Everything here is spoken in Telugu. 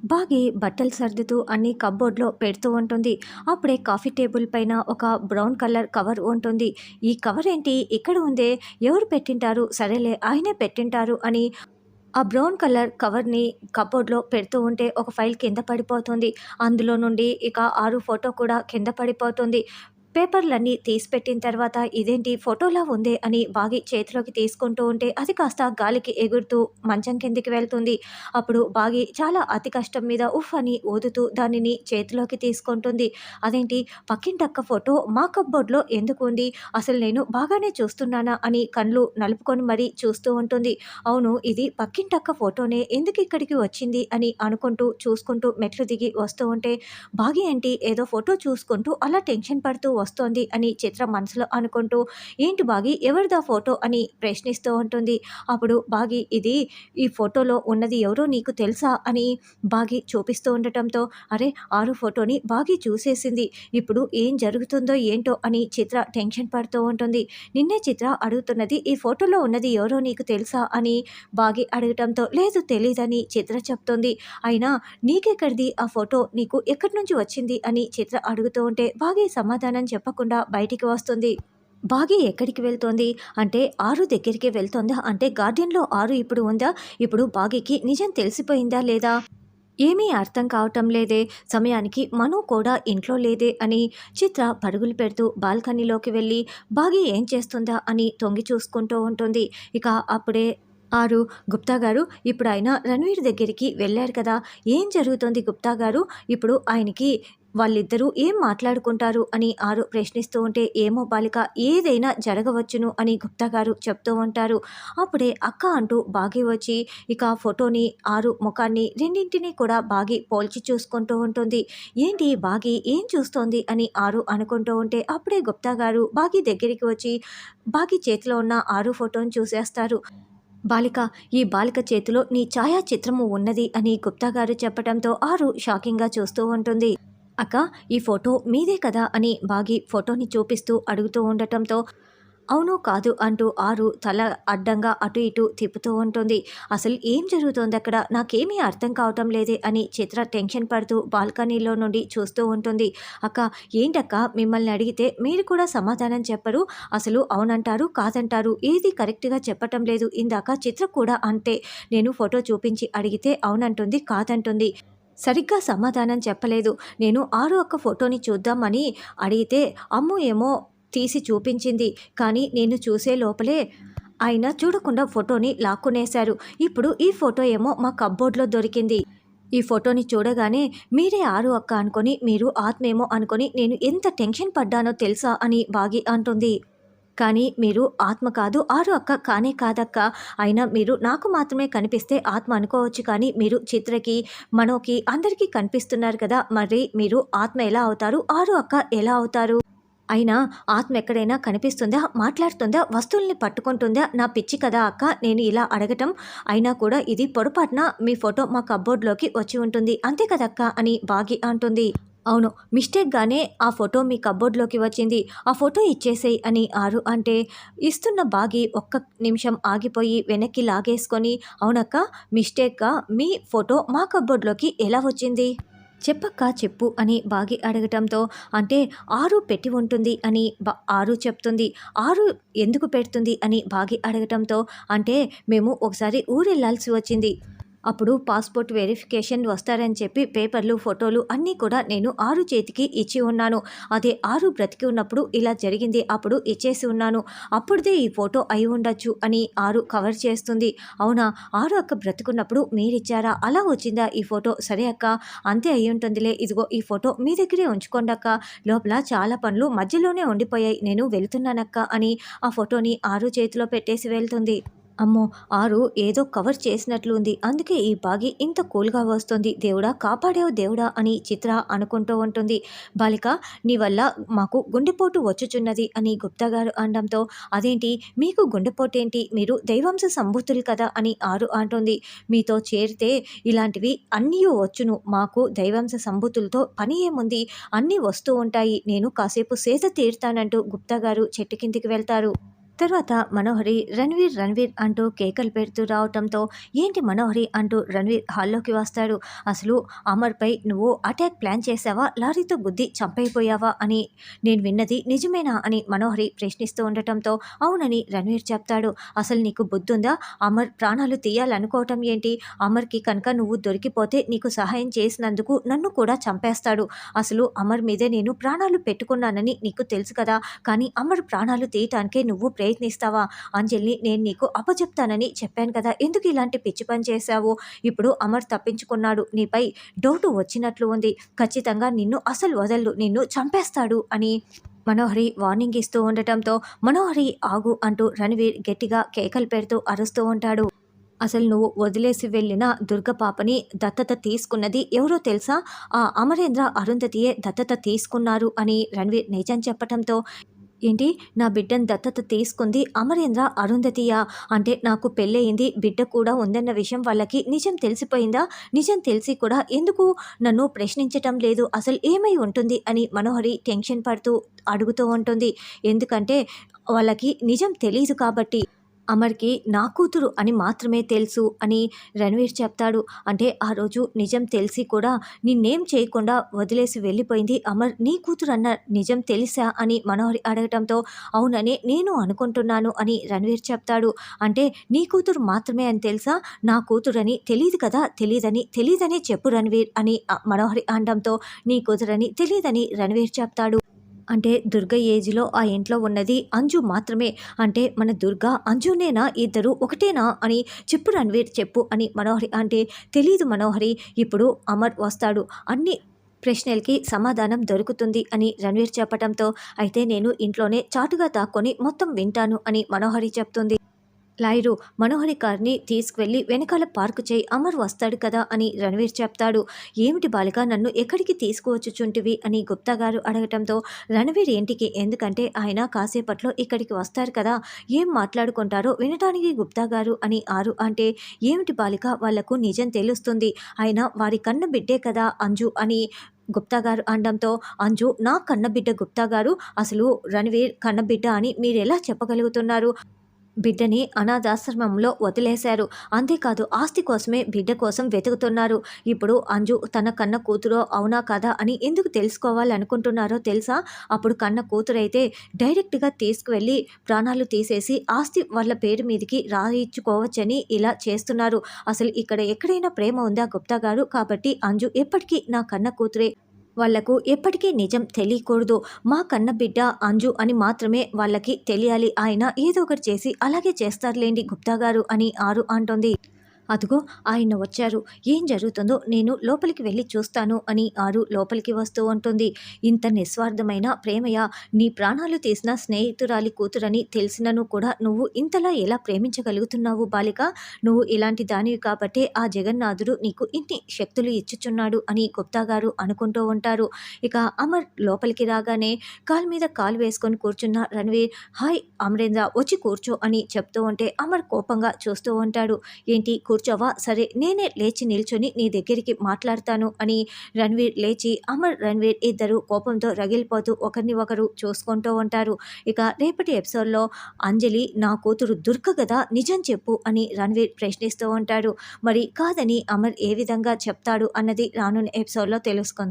బాగి బట్టలు సర్దుతూ అన్ని కబ్బోర్డ్లో పెడుతూ ఉంటుంది. అప్పుడే కాఫీ టేబుల్ పైన ఒక బ్రౌన్ కలర్ కవర్ ఉంటుంది. ఈ కవర్ ఏంటి? ఇక్కడ ఉందే. ఎవరు పెట్టింటారు? సరేలే ఆయనే పెట్టింటారు అని ఆ బ్రౌన్ కలర్ కవర్ని కబోర్డ్లో పెడుతూ ఉంటే ఒక ఫైల్ కింద పడిపోతుంది. అందులో నుండి ఇక ఆరు ఫోటో కూడా కింద పడిపోతుంది. పేపర్లన్నీ తీసిపెట్టిన తర్వాత ఇదేంటి ఫోటోలా ఉందే అని బాగి చేతిలోకి తీసుకుంటూ ఉంటే అది కాస్త గాలికి ఎగురుతూ మంచం కిందికి వెళ్తుంది. అప్పుడు బాగి చాలా అతి కష్టం మీద ఉఫ్ అని ఊదుతూ దానిని చేతిలోకి తీసుకుంటుంది. అదేంటి? పక్కింటక్క ఫోటో మా కప్బోర్డ్లో ఎందుకు ఉంది? అసలు నేను బాగానే చూస్తున్నానా అని కళ్ళు నలుపుకొని మరీ చూస్తూ ఉంటుంది. అవును ఇది పక్కింటక్క ఫోటోనే ఎందుకు ఇక్కడికి వచ్చింది అని అనుకుంటూ చూసుకుంటూ మెట్లు దిగి వస్తూ ఉంటే బాగి ఏంటి? ఏదో ఫోటో చూసుకుంటూ అలా టెన్షన్ పడుతూ వస్తోంది అని చిత్ర మనసులో అనుకుంటూ ఏంటి బాగి ఎవరిదా ఫోటో? అని ప్రశ్నిస్తూ ఉంటుంది. అప్పుడు బాగి ఇది ఈ ఫోటోలో ఉన్నది ఎవరో నీకు తెలుసా? అని బాగి చూపిస్తూ ఉండటంతో అరే ఆరు ఫోటోని బాగి చూసేసింది. ఇప్పుడు ఏం జరుగుతుందో ఏంటో? అని చిత్ర టెన్షన్ పడుతూ ఉంటుంది. నిన్నే చిత్ర అడుగుతున్నది ఈ ఫోటోలో ఉన్నది ఎవరో నీకు తెలుసా? అని బాగి అడగటంతో లేదు తెలీదని చిత్ర చెప్తుంది. అయినా నీకెక్కడిది? ఆ ఫోటో నీకు ఎక్కడి నుంచి వచ్చింది? అని చిత్ర అడుగుతూ ఉంటే బాగి సమాధానం చెప్పకుండా బయటికి వస్తుంది. బాగి ఎక్కడికి వెళ్తోంది? అంటే ఆరు దగ్గరికి వెళ్తోందా? అంటే గార్డెన్లో ఆరు ఇప్పుడు ఉందా? ఇప్పుడు బాగికి నిజం తెలిసిపోయిందా లేదా? ఏమీ అర్థం కావటం లేదే. సమయానికి మను కూడా ఇంట్లో లేదే అని చిత్ర పరుగులు పెడుతూ బాల్కనీలోకి వెళ్ళి బాగి ఏం చేస్తుందా అని తొంగి చూసుకుంటూ ఉంటుంది. ఇక అప్పుడే ఆరు గుప్తా గారు ఇప్పుడు ఆయన రణవీర్ దగ్గరికి వెళ్ళారు కదా. ఏం జరుగుతుంది గుప్తా గారు? ఇప్పుడు ఆయనకి వాళ్ళిద్దరూ ఏం మాట్లాడుకుంటారు అని ఆరు ప్రశ్నిస్తూ ఉంటే ఏమో బాలిక ఏదైనా జరగవచ్చును అని గుప్తా గారు చెప్తూ ఉంటారు. అప్పుడే అక్క అంటూ బాగి వచ్చి ఇక ఫోటోని ఆరు ముఖాన్ని రెండింటినీ కూడా బాగి పోల్చి చూసుకుంటూ ఉంటుంది. ఏంటి బాగి ఏం చూస్తోంది అని ఆరు అనుకుంటూ ఉంటే అప్పుడే గుప్తా గారు బాగి దగ్గరికి వచ్చి బాగి చేతిలో ఉన్న ఆరు ఫోటోని చూసేస్తారు. బాలిక ఈ బాలిక చేతిలో నీ ఛాయాచిత్రము ఉన్నది అని గుప్తా గారు చెప్పడంతో ఆరు షాకింగ్గా చూస్తూ ఉంటుంది. అక్క ఈ ఫోటో మీదే కదా అని బాగి ఫోటోని చూపిస్తూ అడుగుతూ ఉండటంతో అవును కాదు అంటూ ఆరు తల అడ్డంగా అటు ఇటు తిప్పుతూ ఉంటుంది. అసలు ఏం జరుగుతోంది అక్కడ? నాకేమీ అర్థం కావటం లేదే అని చిత్ర టెన్షన్ పడుతూ బాల్కనీలో నుండి చూస్తూ ఉంటుంది. అక్క ఏంటక్క? మిమ్మల్ని అడిగితే మీరు కూడా సమాధానం చెప్పరు? అసలు అవునంటారు కాదంటారు? ఏది కరెక్ట్గా చెప్పటం లేదు. ఇందాక చిత్ర కూడా అంతే. నేను ఫోటో చూపించి అడిగితే అవునంటుంది కాదంటుంది. సరిగ్గా సమాధానం చెప్పలేదు. నేను ఆరు ఒక్క ఫోటోని చూద్దామని అడిగితే అమ్ము ఏమో తీసి చూపించింది. కానీ నేను చూసే లోపలే ఆయన చూడకుండా ఫోటోని లాక్కునేశారు. ఇప్పుడు ఈ ఫోటో ఏమో మా కబ్బోర్డ్లో దొరికింది. ఈ ఫోటోని చూడగానే మీరే ఆరు అక్క అనుకొని మీరు ఆత్మేమో అనుకొని నేను ఎంత టెన్షన్ పడ్డానో తెలుసా అని బాగి అంటుంది. కానీ మీరు ఆత్మ కాదు. ఆరు అక్క కానే కాదక్క. అయినా మీరు నాకు మాత్రమే కనిపిస్తే ఆత్మ అనుకోవచ్చు కానీ మీరు చిత్రకి మనోకి అందరికీ కనిపిస్తున్నారు కదా. మరి మీరు ఆత్మ ఎలా అవుతారు? ఆరు అక్క ఎలా అవుతారు? అయినా ఆత్మ ఎక్కడైనా కనిపిస్తుందా? మాట్లాడుతుందా? వస్తువుల్ని పట్టుకుంటుందా? నా పిచ్చి కదా అక్క. నేను ఇలా అడగటం అయినా కూడా ఇది పొరపాటున మీ ఫోటో మా కబ్బోర్డ్లోకి వచ్చి ఉంటుంది. అంతే కదక్క అని బాగి అంటుంది. అవును మిస్టేక్గానే ఆ ఫోటో మీ కబోర్డ్లోకి వచ్చింది. ఆ ఫోటో ఇచ్చేసేయి అని ఆరు అంటే ఇస్తున్న బాగి ఒక్క నిమిషం ఆగిపోయి వెనక్కి లాగేసుకొని అవునక్క మిస్టేక్గా మీ ఫోటో మా కబోర్డ్లోకి ఎలా వచ్చింది? చెప్పక్క చెప్పు అని బాగి అడగటంతో అంటే ఆరు పెట్టి ఉంటుంది అని బా ఆరు చెప్తుంది. ఆరు ఎందుకు పెడుతుంది అని బాగి అడగటంతో అంటే మేము ఒకసారి ఊరు వెళ్ళాల్సి వచ్చింది. అప్పుడు పాస్పోర్ట్ వెరిఫికేషన్ వస్తారని చెప్పి పేపర్లు ఫోటోలు అన్నీ కూడా నేను ఆరు చేతికి ఇచ్చి ఉన్నాను. అదే ఆరు బ్రతికి ఉన్నప్పుడు ఇలా జరిగింది అప్పుడు ఇచ్చేసి ఉన్నాను. అప్పుడుదే ఈ ఫోటో అయి ఉండొచ్చు అని ఆరు కవర్ చేస్తుంది. అవునా? ఆరు అక్క బ్రతుకున్నప్పుడు మీరిచ్చారా? అలా వచ్చిందా ఈ ఫోటో? సరే అక్క అంతే అయి ఉంటుందిలే. ఇదిగో ఈ ఫోటో మీ దగ్గరే ఉంచుకోండి అక్క. లోపల చాలా పనులు మధ్యలోనే ఉండిపోయాయి. నేను వెళ్తున్నానక్క అని ఆ ఫోటోని ఆరు చేతిలో పెట్టేసి వెళ్తుంది. అమ్మో ఆరు ఏదో కవర్ చేసినట్లు ఉంది అందుకే ఈ బాగి ఇంత కూల్గా వస్తుంది. దేవుడా కాపాడావు దేవుడా అని చిత్ర అనుకుంటూ ఉంటుంది. బాలిక నీ వల్ల మాకు గుండెపోటు వచ్చుచున్నది అని గుప్తా గారు అనడంతో అదేంటి? మీకు గుండెపోటు ఏంటి మీరు దైవాంశ సంభూతులు కదా అని ఆరు అంటుంది. మీతో చేరితే ఇలాంటివి అన్నీ వచ్చును. మాకు దైవాంశ సంభూతులతో పని ఏముంది? అన్నీ వస్తూ ఉంటాయి. నేను కాసేపు సేద తీరుతానంటూ గుప్తా గారు చెట్టు కిందికి వెళ్తారు. తర్వాత మనోహరి రణ్వీర్ రణ్వీర్ అంటూ కేకలు పెడుతూ రావటంతో ఏంటి మనోహరి అంటూ రణ్వీర్ హాల్లోకి వస్తాడు. అసలు అమర్పై నువ్వు అటాక్ ప్లాన్ చేసావా లారీతో గుద్ది చంపైపోయావా? అని నేను విన్నది నిజమేనా? అని మనోహరి ప్రశ్నిస్తూ ఉండటంతో అవునని రణ్వీర్ చెప్తాడు. అసలు నీకు బుద్ధుందా? అమర్ ప్రాణాలు తీయాలనుకోవటం ఏంటి? అమర్కి కనుక నువ్వు దొరికిపోతే నీకు సహాయం చేసినందుకు నన్ను కూడా చంపేస్తాడు. అసలు అమర్ మీదే నేను ప్రాణాలు పెట్టుకున్నానని నీకు తెలుసు కదా? కానీ అమర్ ప్రాణాలు తీయటానికే నువ్వు ప్రయత్నిస్తావా? అంజలిని నేను నీకు అప్పచెప్తానని చెప్పాను కదా ఎందుకు ఇలాంటి పిచ్చి పని చేశావు? ఇప్పుడు అమర్ తప్పించుకున్నాడు నీపై డౌట్ వచ్చినట్లు ఉంది. ఖచ్చితంగా నిన్ను అసలు వదలు నిన్ను చంపేస్తాడు అని మనోహరి వార్నింగ్ ఇస్తూ ఉండటంతో మనోహరి ఆగు అంటూ రణవీర్ గట్టిగా కేకలు పెడుతూ అరుస్తూ ఉంటాడు. అసలు నువ్వు వదిలేసి వెళ్ళిన దుర్గ పాపని దత్తత తీసుకున్నది ఎవరో తెలుసా? ఆ అమరేంద్ర అరుంధతియే దత్తత తీసుకున్నారు అని రణవీర్ నిజం చెప్పటంతో ఏంటి? నా బిడ్డను దత్తత తీసుకుంది అమరేంద్ర అరుంధతియా? అంటే నాకు పెళ్ళయింది బిడ్డ కూడా ఉందన్న విషయం వాళ్ళకి నిజం తెలిసిపోయిందా? నిజం తెలిసి కూడా ఎందుకు? నన్ను ప్రశ్నించటం లేదు అసలు ఏమై ఉంటుంది అని మనోహరి టెన్షన్ పడుతూ అడుగుతూ ఉంటుంది. ఎందుకంటే వాళ్ళకి నిజం తెలియదు కాబట్టి. అమర్కి నా కూతురు అని మాత్రమే తెలుసు అని రణవీర్ చెప్తాడు. అంటే ఆ రోజు నిజం తెలిసి కూడా నిన్నేం చేయకుండా వదిలేసి వెళ్ళిపోయింది అమర్ నీ కూతురు అన్న నిజం తెలుసా అని మనోహరి అడగటంతో అవునని నేను అనుకుంటున్నాను అని రణవీర్ చెప్తాడు. అంటే నీ కూతురు మాత్రమే అని తెలుసా? నా కూతురని తెలియదు కదా? తెలియదని తెలియదని చెప్పు రణవీర్ అని మనోహరి అనడంతో నీ కూతురని తెలియదని రణవీర్ చెప్తాడు. అంటే దుర్గ ఏజ్లో ఆ ఇంట్లో ఉన్నది అంజు మాత్రమే. అంటే మన దుర్గ అంజునేనా? ఇద్దరు ఒకటేనా? అని చెప్పు రణవీర్ చెప్పు అని మనోహరి అంటే తెలీదు మనోహరి. ఇప్పుడు అమర్ వస్తాడు. అన్ని ప్రశ్నలకి సమాధానం దొరుకుతుంది అని రణవీర్ చెప్పడంతో అయితే నేను ఇంట్లోనే చాటుగా దాక్కొని మొత్తం వింటాను అని మనోహరి చెప్తుంది. లాయరు మనోహరి కార్ని తీసుకువెళ్ళి వెనకాల పార్కు చేయి అమర్ వస్తాడు కదా అని రణవీర్ చెప్తాడు. ఏమిటి బాలిక నన్ను ఎక్కడికి తీసుకువచ్చుచుంటివి అని గుప్తా గారు అడగటంతో రణవీర్ ఏంటికి ఎందుకంటే ఆయన కాసేపట్లో ఇక్కడికి వస్తారు కదా ఏం మాట్లాడుకుంటారో వినటానికి గుప్తా గారు అని ఆరు అంటే ఏమిటి బాలిక వాళ్ళకు నిజం తెలుస్తుంది ఆయన వారి కన్న బిడ్డే కదా అంజు అని గుప్తా గారు అనడంతో అంజు నా కన్నబిడ్డ గుప్తా గారు అసలు రణవీర్ కన్నబిడ్డ అని మీరు ఎలా చెప్పగలుగుతున్నారు? బిడ్డని అనాథాశ్రమంలో వదిలేశారు. అంతేకాదు ఆస్తి కోసమే బిడ్డ కోసం వెతుకుతున్నారు. ఇప్పుడు అంజు తన కన్న కూతురో అవునా కదా అని ఎందుకు తెలుసుకోవాలనుకుంటున్నారో తెలుసా? అప్పుడు కన్న కూతురైతే డైరెక్ట్గా తీసుకువెళ్ళి ప్రాణాలు తీసేసి ఆస్తి వాళ్ళ పేరు మీదకి రాయించుకోవచ్చని ఇలా చేస్తున్నారు. అసలు ఇక్కడ ఎక్కడైనా ప్రేమ ఉందా గుప్తా గారు? కాబట్టి అంజు ఎప్పటికీ నా కన్న కూతురే వాళ్ళకు ఎప్పటికీ నిజం తెలియకూడదు. మా కన్న బిడ్డ అంజు అని మాత్రమే వాళ్ళకి తెలియాలి. ఆయన ఏదో ఒకటి చేసి అలాగే చేస్తారులేండి గుప్తా గారు అని ఆరు అంటోంది. అదిగో ఆయన వచ్చారు. ఏం జరుగుతుందో నేను లోపలికి వెళ్ళి చూస్తాను అని ఆరు లోపలికి వస్తూ ఉంటుంది. ఇంత నిస్వార్థమైన ప్రేమయా నీ ప్రాణాలు తీసిన స్నేహితురాలి కూతురని తెలిసినను కూడా నువ్వు ఇంతలా ఎలా ప్రేమించగలుగుతున్నావు బాలిక? నువ్వు ఇలాంటి దానివి కాబట్టే ఆ జగన్నాథుడు నీకు ఇన్ని శక్తులు ఇచ్చుచున్నాడు అని గుప్తా గారు అనుకుంటూ ఉంటారు. ఇక అమర్ లోపలికి రాగానే కాలు మీద కాలు వేసుకొని కూర్చున్న రణవీర్ హాయ్ అమరేంద్ర వచ్చి కూర్చో అని చెప్తూ ఉంటే అమర్ కోపంగా చూస్తూ ఉంటాడు. ఏంటి కూర్చోవా? సరే నేనే లేచి నిల్చొని నీ దగ్గరికి మాట్లాడతాను అని రణ్వీర్ లేచి అమర్ రణ్వీర్ ఇద్దరు కోపంతో రగిలిపోతూ ఒకరిని ఒకరు చూసుకుంటూ ఉంటారు. ఇక రేపటి ఎపిసోడ్లో అంజలి నా కూతురు దుర్గ కదా నిజం చెప్పు అని రణ్వీర్ ప్రశ్నిస్తూ ఉంటాడు. మరి కాదని అమర్ ఏ విధంగా చెప్తాడు అన్నది రానున్న ఎపిసోడ్లో తెలుసుకుంది.